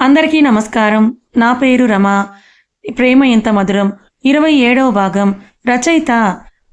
అందరికీ నమస్కారం. నా పేరు రమ. ప్రేమ ఎంత మధురం. ఇరవై ఏడవ భాగం. రచయిత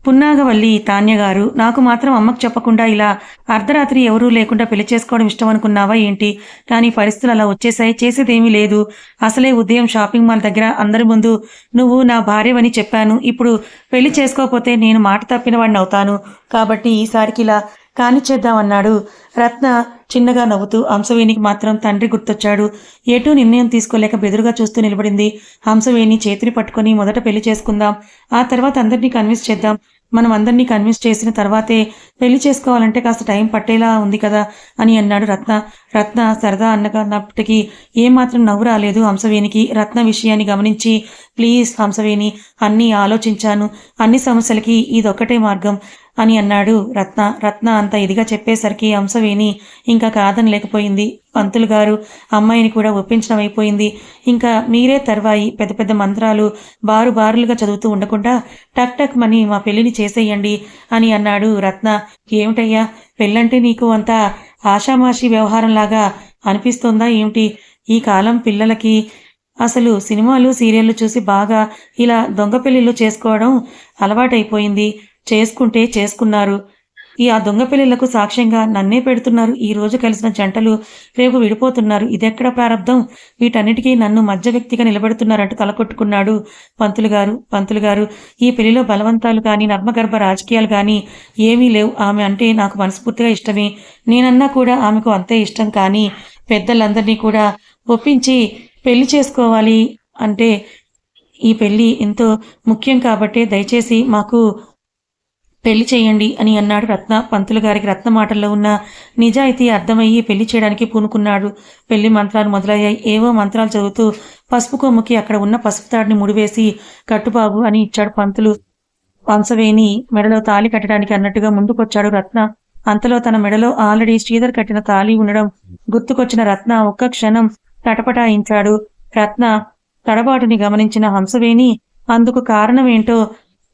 పున్నాగవల్లి తాన్య గారు. నాకు మాత్రం అమ్మకు చెప్పకుండా ఇలా అర్ధరాత్రి ఎవరూ లేకుండా పెళ్ళి చేసుకోవడం ఇష్టం అనుకున్నావా ఏంటి? కానీ పరిస్థితులు అలా వచ్చేసాయి చేసేదేమీ లేదు. అసలే ఉదయం షాపింగ్ మాల్ దగ్గర అందరి ముందు నువ్వు నా భార్యవని చెప్పాను. ఇప్పుడు పెళ్ళి చేసుకోకపోతే నేను మాట తప్పిన వాడిని అవుతాను. కాబట్టి ఈసారికి ఇలా కానిచ్చేద్దామన్నాడు రత్న చిన్నగా నవ్వుతూ హంసవేణికి మాత్రం తండ్రి గుర్తొచ్చాడు. ఎటూ నిర్ణయం తీసుకోలేక బెదురుగా చూస్తూ నిలబడింది. హంసవేణి చేతిని పట్టుకొని మొదట పెళ్ళి చేసుకుందాం. ఆ తర్వాత అందరినీ కన్విన్స్ చేద్దాం. మనం అందరినీ కన్విన్స్ చేసిన తర్వాతే పెళ్ళి చేసుకోవాలంటే కాస్త టైం పట్టేలా ఉంది కదా అని అన్నాడు రత్న. రత్న సరదా అన్నప్పటికీ ఏమాత్రం నవ్వు రాలేదు హంసవేణికి. రత్న విషయాన్ని గమనించి ప్లీజ్ హంసవేణి అన్నీ ఆలోచించాను. అన్ని సమస్యలకి ఇదొక్కటే మార్గం. అని అన్నాడు. రత్న రత్న అంత ఇదిగా చెప్పేసరికి హంసవేణి ఇంకా కాదని లేకపోయింది. పంతులు గారు అమ్మాయిని కూడా ఒప్పించడం అయిపోయింది. ఇంకా మీరే తర్వాయి పెద్ద పెద్ద మంత్రాలు బారు బారులుగా చదువుతూ ఉండకుండా టక్ టక్ మని మా పెళ్ళిని చేసేయండి అని అన్నాడు రత్న. ఏమిటయ్యా పెళ్ళంటే నీకు అంత ఆషామాషి వ్యవహారంలాగా అనిపిస్తుందా ఏమిటి? ఈ కాలం పిల్లలకి అసలు సినిమాలు సీరియళ్ళు చూసి బాగా ఇలా దొంగ పెళ్ళిళ్ళు చేసుకోవడం అలవాటైపోయింది. చేసుకుంటే చేసుకున్నారు. ఈ ఆ దొంగ పిల్లలకు సాక్ష్యంగా నన్నే పెడుతున్నారు. ఈ రోజు కలిసిన జంటలు రేపు విడిపోతున్నారు. ఇదెక్కడ ప్రారంధం వీటన్నిటికీ నన్ను మధ్య వ్యక్తిగా నిలబెడుతున్నారంటూ తలకొట్టుకున్నాడు పంతులు గారు. పంతులు గారు ఈ పెళ్ళిలో బలవంతాలు కానీ నర్మగర్భ రాజకీయాలు కానీ ఏమీ లేవు. ఆమె అంటే నాకు మనస్ఫూర్తిగా ఇష్టమే. నేనన్నా కూడా ఆమెకు అంతే ఇష్టం. కానీ పెద్దలందరినీ కూడా ఒప్పించి పెళ్ళి చేసుకోవాలి అంటే ఈ పెళ్ళి ఎంతో ముఖ్యం కాబట్టి దయచేసి మాకు పెళ్ళి చేయండి అని అన్నాడు రత్న. పంతులు గారికి రత్న మాటల్లో ఉన్న నిజాయితీ అర్థమయ్యి పెళ్ళి చేయడానికి పూనుకున్నాడు. పెళ్ళి మంత్రాలు మొదలయ్యాయి. ఏవో మంత్రాలు చదువుతూ పసుపు కొమ్ముకి అక్కడ ఉన్న పసుపు తాడిని ముడివేసి కట్టుబాబు అని ఇచ్చాడు పంతులు. వంశవేణి మెడలో తాళి కట్టడానికి అన్నట్టుగా ముందుకొచ్చాడు రత్న. అంతలో తన మెడలో ఆల్రెడీ శ్రీధర్ కట్టిన తాళి ఉండడం గుర్తుకొచ్చిన రత్న ఒక్క క్షణం తటపటాయించాడు. రత్న తడబాటుని గమనించిన హంసవేణి అందుకు కారణమేంటో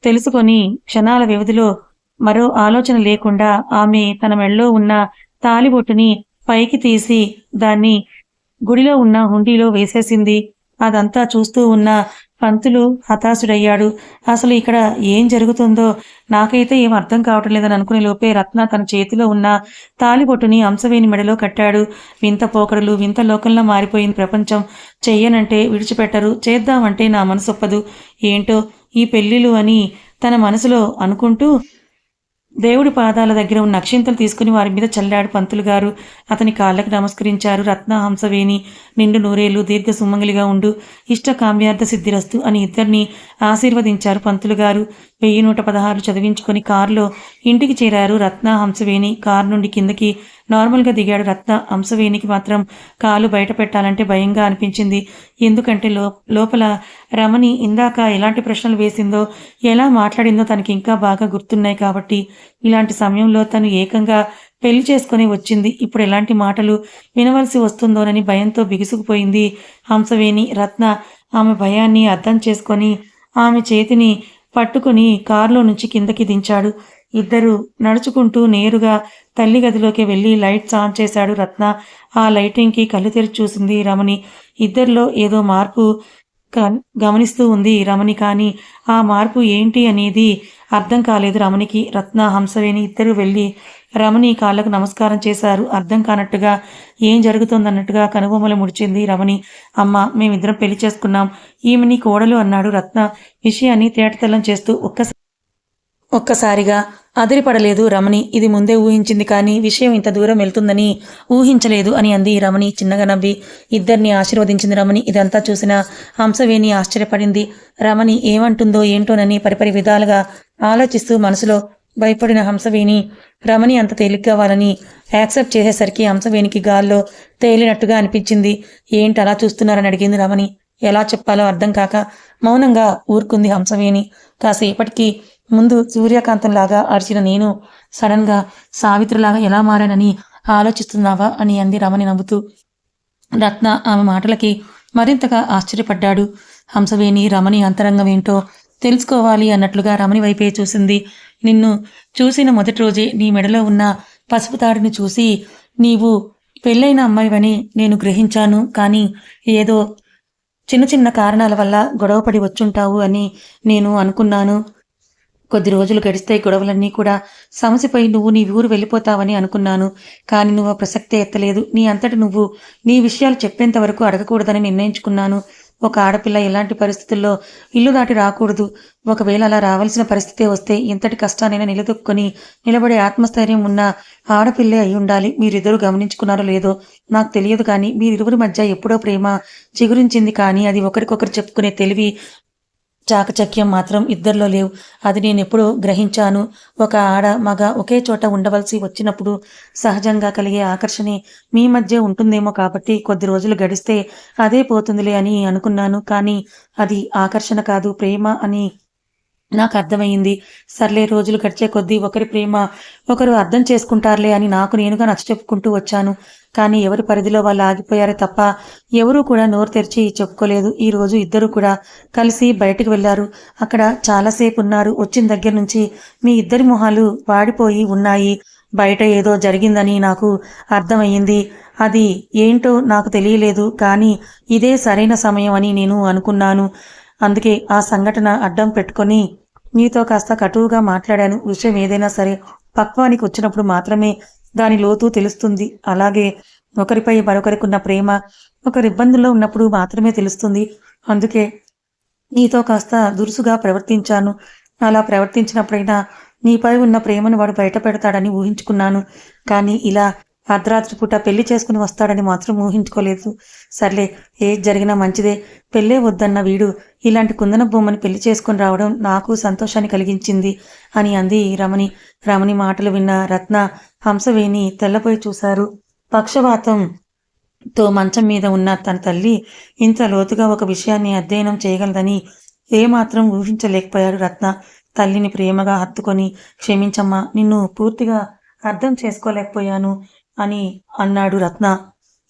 తెలుసుకొని క్షణాల వ్యవధిలో మరో ఆలోచన లేకుండా ఆమె తన మెళ్ళో ఉన్న తాలిబొట్టుని పైకి తీసి దాన్ని గుడిలో ఉన్న హుండీలో వేసేసింది. అదంతా చూస్తూ ఉన్న పంతులు హతాశుడయ్యాడు. అసలు ఇక్కడ ఏం జరుగుతుందో నాకైతే ఏం అర్థం కావటం లేదని అనుకునే లోపే రత్న తన చేతిలో ఉన్న తాలిబొట్టుని అంశవేణి మెడలో కట్టాడు. వింత పోకడలు వింత లోకంలో మారిపోయింది ప్రపంచం. చెయ్యనంటే విడిచిపెట్టరు చేద్దామంటే నా మనసు ఒప్పదు ఏంటో ఈ పెళ్ళిళ్ళు అని తన మనసులో అనుకుంటూ దేవుడి పాదాల దగ్గర ఉన్న అక్షింతలు తీసుకుని వారి మీద చల్లాడు పంతులు గారు. అతని కాళ్ళకు నమస్కరించారు. రత్న హంసవేణి నిండు నూరేలు దీర్ఘ సుమంగలిగా ఉండు ఇష్ట కామ్యార్థ సిద్ధిరస్తు అని ఇద్దరిని ఆశీర్వదించారు పంతులు గారు. వెయ్యి నూట పదహారు చదివించుకొని కారులో ఇంటికి చేరారు రత్న హంసవేణి. కారు నుండి కిందకి నార్మల్గా దిగాడు. రత్న హంసవేణికి మాత్రం కాలు బయట పెట్టాలంటే భయంగా అనిపించింది. ఎందుకంటే లో లోపల రమణి ఇందాక ఎలాంటి ప్రశ్నలు వేసిందో ఎలా మాట్లాడిందో తనకి ఇంకా బాగా గుర్తున్నాయి కాబట్టి ఇలాంటి సమయంలో తను ఏకంగా పెళ్ళి చేసుకుని వచ్చింది. ఇప్పుడు ఎలాంటి మాటలు వినవలసి వస్తుందోనని భయంతో బిగుసుకుపోయింది హంసవేణి రత్న ఆమె భయాన్ని అర్థం చేసుకొని ఆమె చేతిని పట్టుకుని కారులో నుంచి కిందకి దించాడు. ఇద్దరు నడుచుకుంటూ నేరుగా తల్లి గదిలోకి వెళ్ళి లైట్స్ ఆన్ చేశాడు రత్న. ఆ లైటింగ్కి కళ్ళు తెరిచి చూసింది రమణి. ఇద్దరిలో ఏదో మార్పు గమనిస్తూ ఉంది రమణి కానీ ఆ మార్పు ఏంటి అనేది అర్థం కాలేదు రమణికి. రత్న హంసవేణి ఇద్దరు వెళ్ళి రమణి కాళ్ళకు నమస్కారం చేశారు. అర్థం కానట్టుగా ఏం జరుగుతుందన్నట్టుగా కనుబొమ్మలు ముడిచింది రమణి. అమ్మ మేమిద్దరం పెళ్ళి చేసుకున్నాం. ఈమె కోడలు అన్నాడు రత్న. విషయాన్ని తేటతెల్లం చేస్తూ ఒక్కసారి ఒక్కసారిగా అదిరిపడలేదు రమణి. ఇది ముందే ఊహించింది కానీ విషయం ఇంత దూరం వెళ్తుందని ఊహించలేదు అని అంది రమణి చిన్నగా నవ్వి. ఇద్దరిని ఆశీర్వదించింది రమణి. ఇదంతా చూసిన హంసవేణి ఆశ్చర్యపడింది. రమణి ఏమంటుందో ఏంటోనని పరిపరి విధాలుగా ఆలోచిస్తూ మనసులో భయపడిన హంసవేణి రమణి అంత తేలిగ్గా వాళ్ళని యాక్సెప్ట్ చేసేసరికి హంసవేణికి గాల్లో తేలినట్టుగా అనిపించింది. ఏంటి అలా చూస్తున్నారని అడిగింది రమణి. ఎలా చెప్పాలో అర్థం కాక మౌనంగా ఊరుకుంది హంసవేణి. కాసేపటికి ముందు సూర్యకాంతంలాగా అరిచిన నేను సడన్గా సావిత్రిలాగా ఎలా మారానని ఆలోచిస్తున్నావా అని అంది రమణి నవ్వుతూ. రత్న ఆమె మాటలకి మరింతగా ఆశ్చర్యపడ్డాడు. హంసవేణి రమణి అంతరంగం ఏంటో తెలుసుకోవాలి అన్నట్లుగా రమణి వైపే చూసింది. నిన్ను చూసిన మొదటి రోజే నీ మెడలో ఉన్న పసుపు తాడిని చూసి నీవు పెళ్ళైన అమ్మాయివని నేను గ్రహించాను. కానీ ఏదో చిన్న చిన్న కారణాల వల్ల గొడవపడి వచ్చుంటావు అని నేను అనుకున్నాను. కొద్ది రోజులు గడిస్తే గొడవలన్నీ కూడా సమసిపోయి నువ్వు నీ ఊరు వెళ్ళిపోతావని అనుకున్నాను. కానీ నువ్వు ప్రసక్తే ఎత్తలేదు. నీ అంతటి నువ్వు నీ విషయాలు చెప్పేంత వరకు అడగకూడదని నిర్ణయించుకున్నాను. ఒక ఆడపిల్ల ఎలాంటి పరిస్థితుల్లో ఇల్లు దాటి రాకూడదు. ఒకవేళ అలా రావాల్సిన పరిస్థితే వస్తే ఎంతటి కష్టానైనా నిలదొక్కుని నిలబడే ఆత్మస్థైర్యం ఉన్న ఆడపిల్లే అయి ఉండాలి. మీరిద్దరూ గమనించుకున్నారో లేదో నాకు తెలియదు కానీ మీరిరువురి మధ్య ఎప్పుడో ప్రేమ చిగురించింది కానీ అది ఒకరికొకరు చెప్పుకునే తెలివి చాకచక్యం మాత్రం ఇద్దరిలో లేవు. అది నేను ఎప్పుడో గ్రహించాను. ఒక ఆడ మగ ఒకే చోట ఉండవలసి వచ్చినప్పుడు సహజంగా కలిగే ఆకర్షణే మీ మధ్య ఉంటుందేమో కాబట్టి కొద్ది రోజులు గడిస్తే అదే పోతుందిలే అని అనుకున్నాను. కానీ అది ఆకర్షణ కాదు ప్రేమ అని నాకు అర్థమైంది. సర్లే రోజులు గడిచే కొద్దీ ఒకరి ప్రేమ ఒకరు అర్థం చేసుకుంటారులే అని నాకు నేనుగా నచ్చ చెప్పుకుంటూ వచ్చాను. కానీ ఎవరి పరిధిలో వాళ్ళు ఆగిపోయారే తప్ప ఎవరూ కూడా నోరు తెరిచి చెప్పుకోలేదు. ఈరోజు ఇద్దరు కూడా కలిసి బయటకు వెళ్ళారు. అక్కడ చాలాసేపు ఉన్నారు. వచ్చిన దగ్గర నుంచి మీ ఇద్దరి మొహాలు వాడిపోయి ఉన్నాయి. బయట ఏదో జరిగిందని నాకు అర్థమయ్యింది అది ఏంటో నాకు తెలియలేదు. కానీ ఇదే సరైన సమయం అని నేను అనుకున్నాను. అందుకే ఆ సంఘటన అడ్డం పెట్టుకొని నీతో కాస్త కటువుగా మాట్లాడాను. విషయం ఏదైనా సరే పక్వానికి వచ్చినప్పుడు మాత్రమే దాని లోతు తెలుస్తుంది. అలాగే ఒకరిపై మరొకరికున్న ప్రేమ ఒకరి ఇబ్బందుల్లో ఉన్నప్పుడు మాత్రమే తెలుస్తుంది. అందుకే నీతో కాస్త దురుసుగా ప్రవర్తించాను. అలా ప్రవర్తించినప్పుడైనా నీపై ఉన్న ప్రేమను వాడు బయట పెడతాడని ఊహించుకున్నాను. కానీ ఇలా అర్ధరాత్రి పూట పెళ్ళి చేసుకుని వస్తాడని మాత్రం ఊహించుకోలేదు. సర్లే ఏది జరిగినా మంచిదే. పెళ్ళే వద్దన్న వీడు ఇలాంటి కుందన బొమ్మని పెళ్ళి చేసుకుని రావడం నాకు సంతోషాన్ని కలిగించింది అని అంది రమణి. రమణి మాటలు విన్న రత్న హంసవేణి తెల్లపోయి చూశారు. పక్షవాతం తో మంచం మీద ఉన్న తన తల్లి ఇంత లోతుగా ఒక విషయాన్ని అధ్యయనం చేయగలదని ఏమాత్రం ఊహించలేకపోయాడు రత్న. తల్లిని ప్రేమగా హత్తుకొని క్షమించమ్మా నిన్ను పూర్తిగా అర్థం చేసుకోలేకపోయాను. అని అన్నాడు రత్న.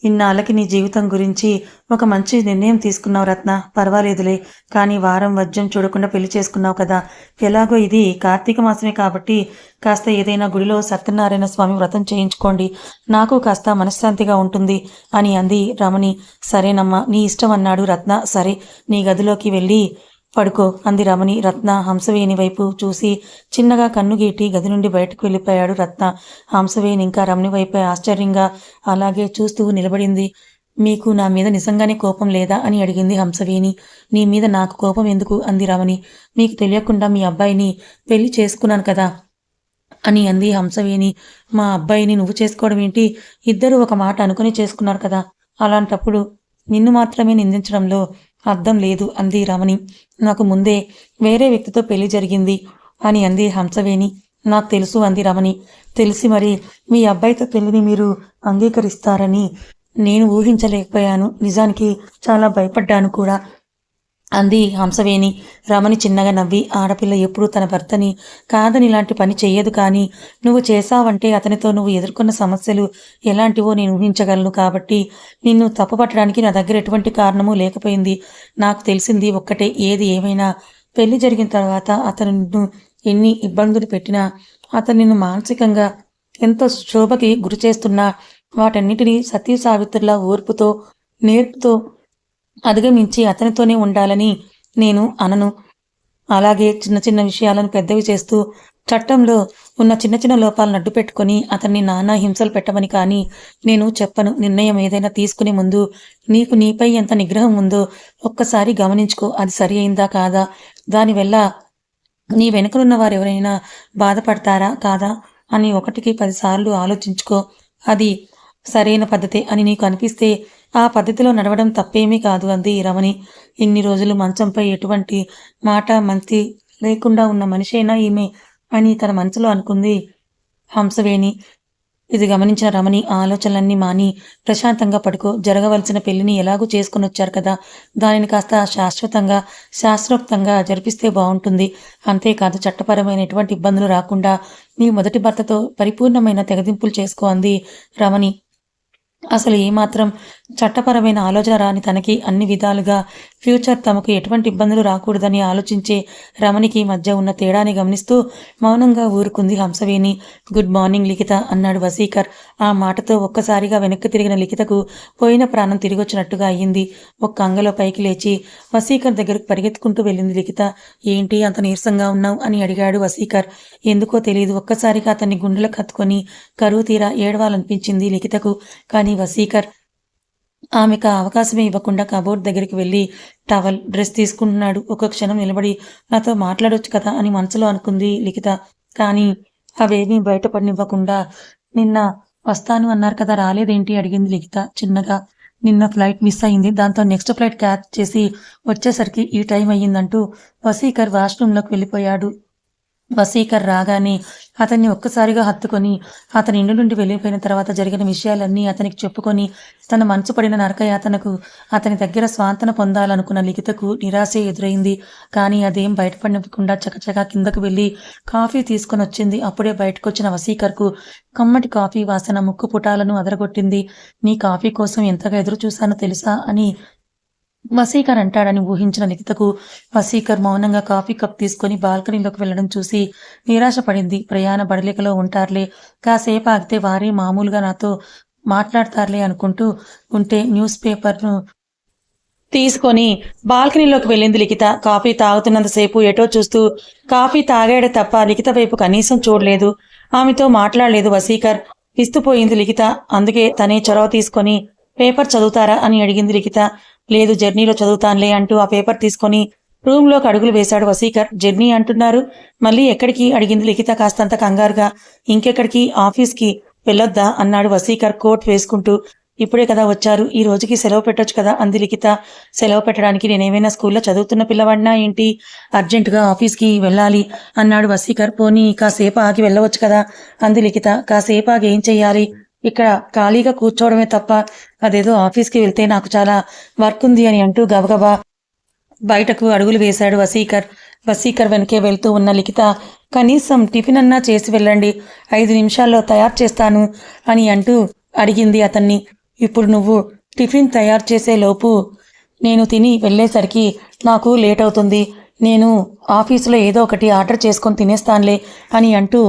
ఇన్నాళ్ళకి నీ జీవితం గురించి ఒక మంచి నిర్ణయం తీసుకున్నావు రత్న. పర్వాలేదులే కానీ వారం వజ్యం చూడకుండా పెళ్ళి చేసుకున్నావు కదా. ఎలాగో ఇది కార్తీక మాసమే కాబట్టి కాస్త ఏదైనా గుడిలో సత్యనారాయణ స్వామి వ్రతం చేయించుకోండి. నాకు కాస్త మనశ్శాంతిగా ఉంటుంది అని అంది రమణి. సరేనమ్మా నీ ఇష్టం అన్నాడు రత్న. సరే నీ గదిలోకి వెళ్ళి పడుకో అంది రమణి. రత్న హంసవేణి వైపు చూసి చిన్నగా కన్ను గీటి గది నుండి బయటకు వెళ్ళిపోయాడు రత్న. హంసవేణి ఇంకా రమణి వైపే ఆశ్చర్యంగా అలాగే చూస్తూ నిలబడింది. మీకు నా మీద నిజంగానే కోపం లేదా? అని అడిగింది హంసవేణి. నీ మీద నాకు కోపం ఎందుకు? అంది రమణి. మీకు తెలియకుండా మీ అబ్బాయిని పెళ్ళి చేసుకున్నాను కదా? అని అంది హంసవేణి. మా అబ్బాయిని నువ్వు చేసుకోవడం ఏంటి? ఇద్దరు ఒక మాట అనుకుని చేసుకున్నారు కదా. అలాంటప్పుడు నిన్ను మాత్రమే నిందించడంలో అర్థం లేదు అంది రమణి. నాకు ముందే వేరే వ్యక్తితో పెళ్ళి జరిగింది అని అంది హంసవేణి. నాకు తెలుసు అంది రమణి. తెలిసి మరి మీ అబ్బాయితో పెళ్ళిని మీరు అంగీకరిస్తారని నేను ఊహించలేకపోయాను. నిజానికి చాలా భయపడ్డాను కూడా. అంది హంసవేణి. రమణి చిన్నగా నవ్వి ఆడపిల్ల ఎప్పుడూ తన భర్తని కాదని ఇలాంటి పని చెయ్యదు కానీ నువ్వు చేశావంటే అతనితో నువ్వు ఎదుర్కొన్న సమస్యలు ఎలాంటివో నేను ఊహించగలను కాబట్టి నిన్ను తప్పుపట్టడానికి నా దగ్గర ఎటువంటి కారణము లేకపోయింది. నాకు తెలిసింది ఒక్కటే ఏది ఏమైనా పెళ్ళి జరిగిన తర్వాత అతను నిన్ను ఎన్ని ఇబ్బందులు పెట్టినా అతను నిన్ను మానసికంగా ఎంతో శోభకి గురి చేస్తున్నా వాటన్నిటినీ సతీ సావిత్రుల ఓర్పుతో నేర్పుతో అధిగమించి అతనితోనే ఉండాలని నేను అనను. అలాగే చిన్న చిన్న విషయాలను పెద్దవి చేస్తూ చట్టంలో ఉన్న చిన్న చిన్న లోపాలను అడ్డు పెట్టుకుని అతన్ని నానా హింసలు పెట్టమని కానీ నేను చెప్పను. నిర్ణయం ఏదైనా తీసుకునే ముందు నీకు నీపై ఎంత నిగ్రహం ఉందో ఒక్కసారి గమనించుకో. అది సరి అయిందా కాదా? దానివల్ల నీ వెనుకనున్న వారు ఎవరైనా బాధపడతారా కాదా? అని ఒకటికి పదిసార్లు ఆలోచించుకో. అది సరైన పద్ధతి అని నీకు అనిపిస్తే ఆ పద్ధతిలో నడవడం తప్పేమీ కాదు అంది రమణి. ఇన్ని రోజులు మంచంపై ఎటువంటి మాట మంతి లేకుండా ఉన్న మనిషైనా ఈమె అని తన మనసులో అనుకుంది. హంసవేణి ఇది గమనించిన రమణి ఆలోచనలన్నీ మాని ప్రశాంతంగా పడుకో జరగవలసిన పెళ్ళిని ఎలాగూ చేసుకుని వచ్చారు కదా దానిని కాస్త శాశ్వతంగా శాస్త్రోక్తంగా జరిపిస్తే బాగుంటుంది. అంతేకాదు చట్టపరమైన ఎటువంటి ఇబ్బందులు రాకుండా మీ మొదటి భర్తతో పరిపూర్ణమైన తెగదింపులు చేసుకో అంది రమణి. అసలు ఏమాత్రం చట్టపరమైన ఆలోచన రాని తనకి అన్ని విధాలుగా ఫ్యూచర్ తమకు ఎటువంటి ఇబ్బందులు రాకూడదని ఆలోచించే రమణికి మధ్య ఉన్న తేడాని గమనిస్తూ మౌనంగా ఊరుకుంది హంసవేణి. గుడ్ మార్నింగ్ లిఖిత అన్నాడు వసీకర్. ఆ మాటతో ఒక్కసారిగా వెనక్కి తిరిగిన లిఖితకు పోయిన ప్రాణం తిరిగొచ్చినట్టుగా అయ్యింది. ఒక్క అంగలో పైకి లేచి వసీకర్ దగ్గరకు పరిగెత్తుకుంటూ వెళ్ళింది లిఖిత. ఏంటి అంత నీరసంగా ఉన్నావు? అని అడిగాడు వసీకర్. ఎందుకో తెలియదు ఒక్కసారిగా అతన్ని గుండెలకు కత్తుకొని కరువు తీరా ఏడవాలనిపించింది లిఖితకు. కానీ వసీకర్ ఆమెకు అవకాశమే ఇవ్వకుండా కబోర్డ్ దగ్గరికి వెళ్ళి టవల్ డ్రెస్ తీసుకుంటున్నాడు. ఒక క్షణం నిలబడి నాతో మాట్లాడొచ్చు కదా అని మనసులో అనుకుంది లిఖిత. కానీ అవేమీ బయటపడనివ్వకుండా నిన్న వస్తాను అన్నారు కదా రాలేదేంటి? అడిగింది లిఖిత చిన్నగా. నిన్న ఫ్లైట్ మిస్ అయింది. దాంతో నెక్స్ట్ ఫ్లైట్ క్యాచ్ చేసి వచ్చేసరికి ఈ టైం అయ్యిందంటూ వసీకర్ వాష్రూమ్లోకి వెళ్ళిపోయాడు. వసీకర్ రాగానే అతన్ని ఒక్కసారిగా హత్తుకొని అతని ఇంటి నుండి వెళ్ళిపోయిన తర్వాత జరిగిన విషయాలన్నీ అతనికి చెప్పుకొని తన మనసు పడిన నరకయాతనకు అతని దగ్గర స్వాంతన పొందాలనుకున్న లిఖితకు నిరాశ ఎదురైంది. కానీ అదేం బయటపడకుండా చకచకా కిందకు వెళ్ళి కాఫీ తీసుకొని వచ్చింది అప్పుడే బయటకొచ్చిన వసీకర్కు కమ్మటి కాఫీ వాసన ముక్కు పుటాలను అదరగొట్టింది. నీ కాఫీ కోసం ఎంతగా ఎదురు చూశానో తెలుసా? అని వసీకర్ అంటాడని ఊహించిన నిఖితకు వసీకర్ మౌనంగా కాఫీ కప్ తీసుకొని బాల్కనీలోకి వెళ్ళడం చూసి నిరాశపడింది. ప్రయాణ బడలికలో ఉంటారులే. కాసేపు ఆగితే వారే మామూలుగా నాతో మాట్లాడతారులే అనుకుంటూ ఉంటే న్యూస్ పేపర్ను తీసుకొని బాల్కనీలోకి వెళ్ళింది లిఖిత. కాఫీ తాగుతున్నంతసేపు ఎటో చూస్తూ కాఫీ తాగాడే తప్ప లిఖిత వైపు కనీసం చూడలేదు. ఆమెతో మాట్లాడలేదు వసీకర్ విస్తుపోయింది లిఖిత. అందుకే తనే చొరవ తీసుకొని పేపర్ చదువుతారా అని అడిగింది లిఖిత. లేదు జర్నీలో చదువుతానులే అంటూ ఆ పేపర్ తీసుకొని రూమ్లోకి అడుగులు వేశాడు వసీకర్. జర్నీ అంటున్నారు. మళ్ళీ ఎక్కడికి? అడిగింది లిఖిత కాస్తంత కంగారుగా. ఇంకెక్కడికి? ఆఫీస్కి వెళ్ళొద్దా? అన్నాడు వసీకర్ కోట్ వేసుకుంటూ. ఇప్పుడే కదా వచ్చారు. ఈ రోజుకి సెలవు పెట్టొచ్చు కదా? అంది లిఖిత. సెలవు పెట్టడానికి నేనేమైనా స్కూల్లో చదువుతున్న పిల్లవాడినా ఏంటి? అర్జెంటుగా ఆఫీస్కి వెళ్ళాలి అన్నాడు వసీకర్. పోనీ కాసేపు ఆగి వెళ్ళవచ్చు కదా? అంది లిఖిత. కాసేపు ఆగి ఏం చెయ్యాలి? ఇక్కడ ఖాళీగా కూర్చోవడమే తప్ప అదేదో ఆఫీస్కి వెళ్తే నాకు చాలా వర్క్ ఉంది అని అంటూ గబగబా బయటకు అడుగులు వేశాడు వసీకర్. వసీకర్ వెనకే వెళ్తూ ఉన్న లిఖిత కనీసం టిఫిన్ అన్నా చేసి వెళ్ళండి. ఐదు నిమిషాల్లో తయారు చేస్తాను అని అంటూ అడిగింది అతన్ని. ఇప్పుడు నువ్వు టిఫిన్ తయారు చేసే లోపు నేను తిని వెళ్ళేసరికి నాకు లేట్ అవుతుంది. నేను ఆఫీసులో ఏదో ఒకటి ఆర్డర్ చేసుకొని తినేస్తానులే అని అంటూ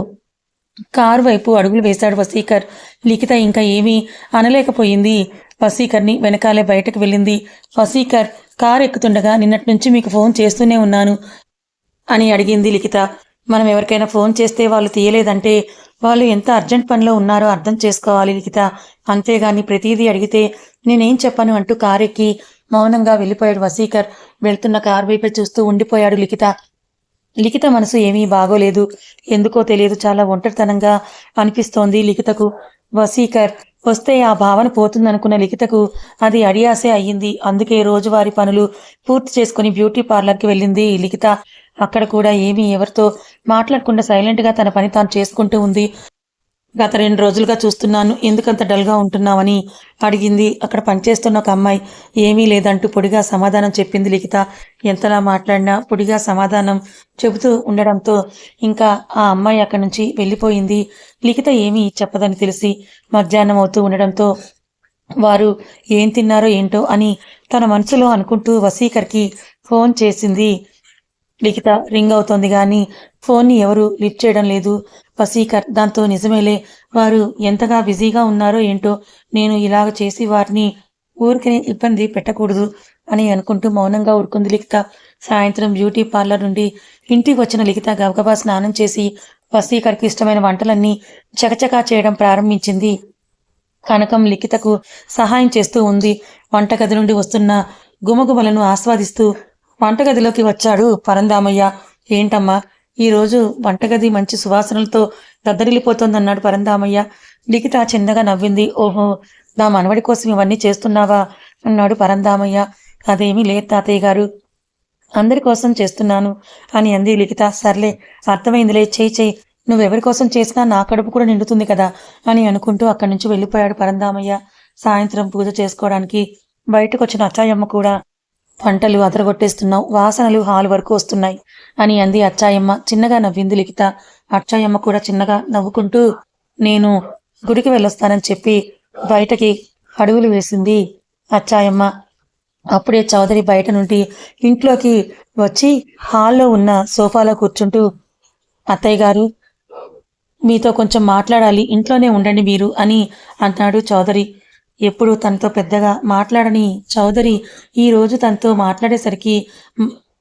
కారు వైపు అడుగులు వేశాడు వసీకర్. లిఖిత ఇంకా ఏమీ అనలేకపోయింది. వసీకర్ని వెనకాలే బయటకు వెళ్ళింది. వసీకర్ కారు ఎక్కుతుండగా నిన్నటి నుంచి మీకు ఫోన్ చేస్తూనే ఉన్నాను అని అడిగింది లిఖిత. మనం ఎవరికైనా ఫోన్ చేస్తే వాళ్ళు తీయలేదంటే వాళ్ళు ఎంత అర్జెంట్ పనిలో ఉన్నారో అర్థం చేసుకోవాలి లిఖిత. అంతేగాని ప్రతిదీ అడిగితే నేనేం చెప్పను అంటూ కారెక్కి మౌనంగా వెళ్ళిపోయాడు వసీకర్. వెళ్తున్న కారు వైపే చూస్తూ ఉండిపోయాడు లిఖిత. లిఖిత మనసు ఏమీ బాగోలేదు. ఎందుకో తెలియదు చాలా ఒంటరితనంగా అనిపిస్తోంది లిఖితకు. వసీకర్ వస్తే ఆ భావన పోతుందనుకున్న లిఖితకు అది అడియాసే అయ్యింది. అందుకే రోజువారీ పనులు పూర్తి చేసుకుని బ్యూటీ పార్లర్కి వెళ్ళింది లిఖిత. అక్కడ కూడా ఏమీ ఎవరితో మాట్లాడకుండా సైలెంట్గా తన పని తాను చేసుకుంటూ ఉంది. గత రెండు రోజులుగా చూస్తున్నాను. ఎందుకంత డల్గా ఉంటున్నావని అడిగింది. అక్కడ పనిచేస్తున్న ఒక అమ్మాయి. ఏమీ లేదంటూ పొడిగా సమాధానం చెప్పింది లిఖిత. ఎంతలా మాట్లాడినా పొడిగా సమాధానం చెబుతూ ఉండడంతో ఇంకా ఆ అమ్మాయి అక్కడి నుంచి వెళ్ళిపోయింది. లిఖిత ఏమీ చెప్పదని తెలిసి మధ్యాహ్నం అవుతూ ఉండడంతో వారు ఏం తిన్నారో ఏంటో అని తన మనసులో అనుకుంటూ వసీకర్కి ఫోన్ చేసింది. లిఖిత రింగ్ అవుతోంది కానీ ఫోన్ని ఎవరు లిఫ్ట్ చేయడం లేదు. వసీకర్ దాంతో నిజమేలే. వారు ఎంతగా బిజీగా ఉన్నారో ఏంటో నేను ఇలాగ చేసి వారిని ఊరికి ఇబ్బంది పెట్టకూడదు అని అనుకుంటూ మౌనంగా ఊరుకుంది లిఖిత. సాయంత్రం బ్యూటీ పార్లర్ నుండి ఇంటికి వచ్చిన లిఖిత గబగబా స్నానం చేసి వసీకర్కి ఇష్టమైన వంటలన్నీ చకచకా చేయడం ప్రారంభించింది. కనకం లిఖితకు సహాయం చేస్తూ ఉంది. వంటగది నుండి వస్తున్న గుమగుమలను ఆస్వాదిస్తూ వంటగదిలోకి వచ్చాడు పరందామయ్య. ఏంటమ్మా ఈరోజు వంటగది మంచి సువాసనలతో దద్దరిల్లిపోతోందన్నాడు పరందామయ్య. లిఖిత చిన్నగా నవ్వింది. ఓహో నా మనవడి కోసం ఇవన్నీ చేస్తున్నావా? అన్నాడు పరందామయ్య. అదేమీ లేదు తాతయ్య గారు. అందరి కోసం చేస్తున్నాను అని అంది లిఖిత. సర్లే అర్థమైందిలే. చేయి చేయి. నువ్వెవరి కోసం చేసినా నా కడుపు కూడా నిండుతుంది కదా అని అనుకుంటూ అక్కడి నుంచి వెళ్ళిపోయాడు పరందామయ్య సాయంత్రం పూజ చేసుకోవడానికి. బయటకు వచ్చిన అచ్చాయమ్మ కూడా పంటలు అదరగొట్టేస్తున్నావు వాసనలు హాల్ వరకు వస్తున్నాయి అని అంది అచ్చాయమ్మ చిన్నగా నవ్వింది లిఖిత. అచ్చాయమ్మ కూడా చిన్నగా నవ్వుకుంటూ నేను గుడికి వెళ్ళొస్తానని చెప్పి బయటకి అడుగులు వేసింది అచ్చాయమ్మ. అప్పుడే చౌదరి బయట నుండి ఇంట్లోకి వచ్చి హాల్లో ఉన్న సోఫాలో కూర్చుంటూ అత్తయ్య గారు మీతో కొంచెం మాట్లాడాలి ఇంట్లోనే ఉండండి మీరు అని అన్నాడు చౌదరి. ఎప్పుడు తనతో పెద్దగా మాట్లాడని చౌదరి ఈ రోజు తనతో మాట్లాడేసరికి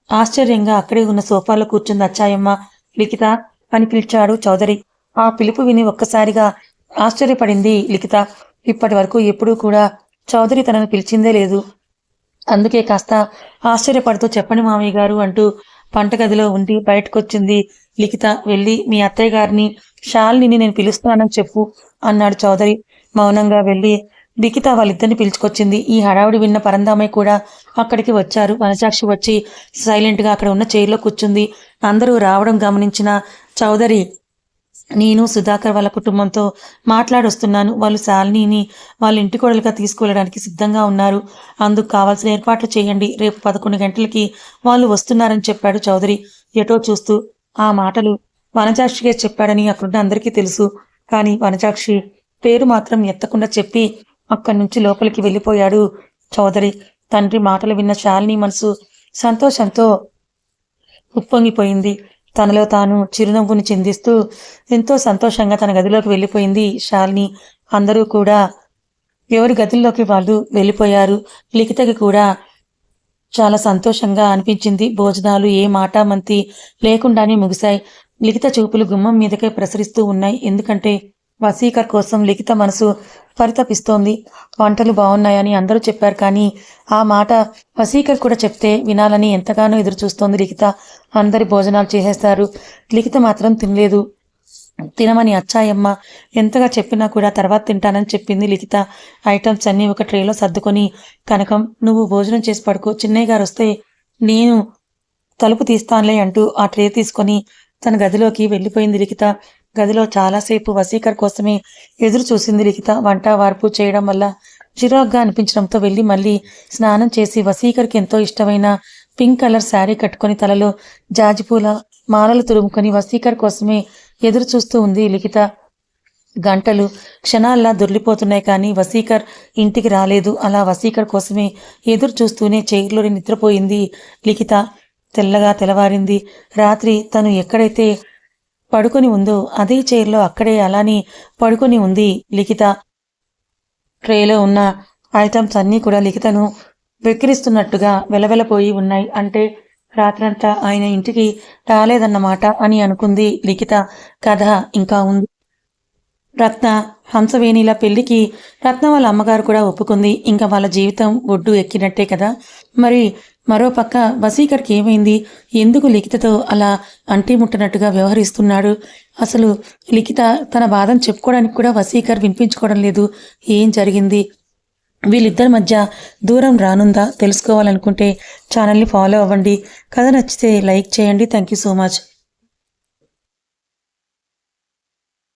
ఆశ్చర్యంగా అక్కడే ఉన్న సోఫాలో కూర్చుంది అచ్చాయమ్మ లిఖిత అని పిలిచాడు చౌదరి. ఆ పిలుపు విని ఒక్కసారిగా ఆశ్చర్యపడింది లిఖిత. ఇప్పటి వరకు ఎప్పుడూ కూడా చౌదరి తనను పిలిచిందే లేదు. అందుకే కాస్త ఆశ్చర్యపడుతూ చెప్పండి మామయ్య గారు అంటూ పంటగదిలో ఉండి బయటకొచ్చింది లిఖిత. వెళ్ళి మీ అత్తయ్య గారిని షాల్ని నేను పిలుస్తానని చెప్పు అన్నాడు చౌదరి. మౌనంగా వెళ్ళి లిఖిత వాళ్ళిద్దరిని పిలుచుకొచ్చింది. ఈ హడావుడి విన్న పరందామయ్య కూడా అక్కడికి వచ్చారు. వనసాక్షి వచ్చి సైలెంట్గా అక్కడ ఉన్న చైర్లో కూర్చుంది. అందరూ రావడం గమనించిన చౌదరి నేను సుధాకర్ వాళ్ళ కుటుంబంతో మాట్లాడొస్తున్నాను. వాళ్ళు శాలినిని వాళ్ళ ఇంటి కోడలుగా తీసుకువెళ్ళడానికి సిద్ధంగా ఉన్నారు. అందుకు కావాల్సిన ఏర్పాట్లు చేయండి. రేపు పదకొండు గంటలకి వాళ్ళు వస్తున్నారని చెప్పాడు చౌదరి. ఎటో చూస్తూ ఆ మాటలు వనజాక్షిగా చెప్పాడని అక్కడున్న అందరికీ తెలుసు. కానీ వనజాక్షి పేరు మాత్రం ఎత్తకుండా చెప్పి అక్కడి నుంచి లోపలికి వెళ్ళిపోయాడు చౌదరి. తండ్రి మాటలు విన్న శాలిని మనసు సంతోషంతో ఉప్పొంగిపోయింది. తనలో తాను చిరునవ్వుని చిందిస్తూ ఎంతో సంతోషంగా తన గదిలోకి వెళ్ళిపోయింది శాలిని. అందరూ కూడా ఎవరి గదుల్లోకి వాళ్ళు వెళ్ళిపోయారు. లిఖితకి కూడా చాలా సంతోషంగా అనిపించింది. భోజనాలు ఏ మాట మంతి లేకుండానే ముగిశాయి. లిఖిత చూపులు గుమ్మం మీదకే ప్రసరిస్తూ ఉన్నాయి. ఎందుకంటే వసీకర్ కోసం లిఖిత మనసు పరితపిస్తోంది. వంటలు బాగున్నాయని అందరూ చెప్పారు కానీ ఆ మాట వసీకర్ కూడా చెప్తే వినాలని ఎంతగానో ఎదురు చూస్తోంది లిఖిత. అందరి భోజనాలు చేసేస్తారు. లిఖిత మాత్రం తినలేదు. తినమని అచ్చాయమ్మ ఎంతగా చెప్పినా కూడా తర్వాత తింటానని చెప్పింది లిఖిత. ఐటమ్స్ అన్నీ ఒక ట్రేలో సర్దుకొని కనకం నువ్వు భోజనం చేసి పడుకో చిన్నయ్య గారు వస్తే నేను తలుపు తీస్తానులే అంటూ ఆ ట్రే తీసుకొని తన గదిలోకి వెళ్ళిపోయింది లిఖిత. గదిలో చాలాసేపు వసీకర్ కోసమే ఎదురు చూసింది లిఖిత. వంట వార్పు చేయడం వల్ల చిరాగ్గా అనిపించడంతో వెళ్ళి మళ్ళీ స్నానం చేసి వసీకర్కి ఎంతో ఇష్టమైన పింక్ కలర్ శారీ కట్టుకొని తలలో జాజిపూల మాలలు తురుముకొని వసీకర్ కోసమే ఎదురు చూస్తూ ఉంది లిఖిత. గంటలు క్షణాల్లా దొర్లిపోతున్నాయి కానీ వసీకర్ ఇంటికి రాలేదు. అలా వసీకర్ కోసమే ఎదురు చూస్తూనే చైర్లోని నిద్రపోయింది లిఖిత. తెల్లగా తెల్లవారింది. రాత్రి తను ఎక్కడైతే పడుకొని ఉందో అదే చైర్లో అక్కడే అలానే పడుకొని ఉంది లిఖిత. ట్రేలో ఉన్న ఐటమ్స్ అన్నీ కూడా లిఖితను వెక్కిరిస్తున్నట్టుగా వెలవెలపోయి ఉన్నాయి. అంటే రాత్రంతా ఆయన ఇంటికి రాలేదన్నమాట అని అనుకుంది లిఖిత. కథ ఇంకా ఉంది. రత్న హంసవేణిల పెళ్ళికి రత్న వాళ్ళ అమ్మగారు కూడా ఒప్పుకుంది. ఇంకా వాళ్ళ జీవితం ఒడ్డు ఎక్కినట్టే కదా. మరి మరో పక్క వసీకర్కి ఏమైంది? ఎందుకు లిఖితతో అలా అంటి ముట్టనట్టుగా వ్యవహరిస్తున్నాడు? అసలు లిఖిత తన బాధను చెప్పుకోవడానికి కూడా వసీకర్ వినిపించుకోవడం లేదు. ఏం జరిగింది? వీళ్ళిద్దరి మధ్య దూరం రానుందా? తెలుసుకోవాలనుకుంటే ఛానల్ని ఫాలో అవ్వండి. కథ నచ్చితే లైక్ చేయండి. Thank you so much.